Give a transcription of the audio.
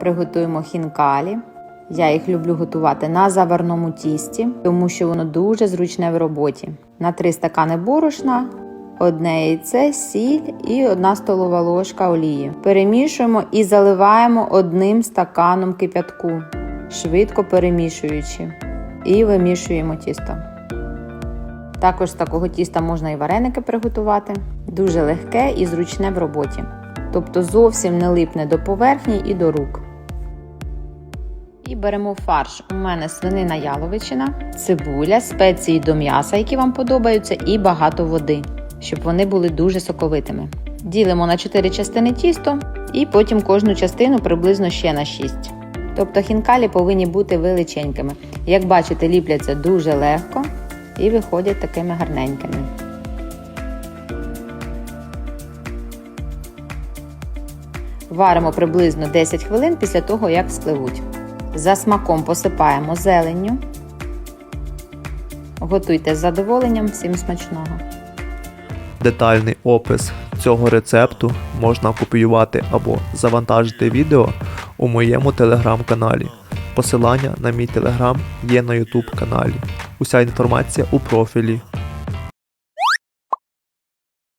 Приготуємо хінкалі. Я їх люблю готувати на заварному тісті, тому що воно дуже зручне в роботі. На 3 стакани борошна, одне яйце, сіль і одна столова ложка олії. Перемішуємо і заливаємо одним стаканом кип'ятку, швидко перемішуючи. І вимішуємо тісто. Також з такого тіста можна і вареники приготувати. Дуже легке і зручне в роботі. Тобто зовсім не липне до поверхні і до рук. І беремо фарш. У мене свинина яловичина, цибуля, спеції до м'яса, які вам подобаються, і багато води, щоб вони були дуже соковитими. Ділимо на 4 частини тісто і потім кожну частину приблизно ще на 6. Тобто хінкалі повинні бути величенькими. Як бачите, ліпляться дуже легко і виходять такими гарненькими. Варимо приблизно 10 хвилин після того, як спливуть. За смаком посипаємо зеленню. Готуйте з задоволенням, всім смачного! Детальний опис цього рецепту можна копіювати або завантажити відео у моєму телеграм-каналі. Посилання на мій телеграм є на YouTube каналі. Уся інформація у профілі.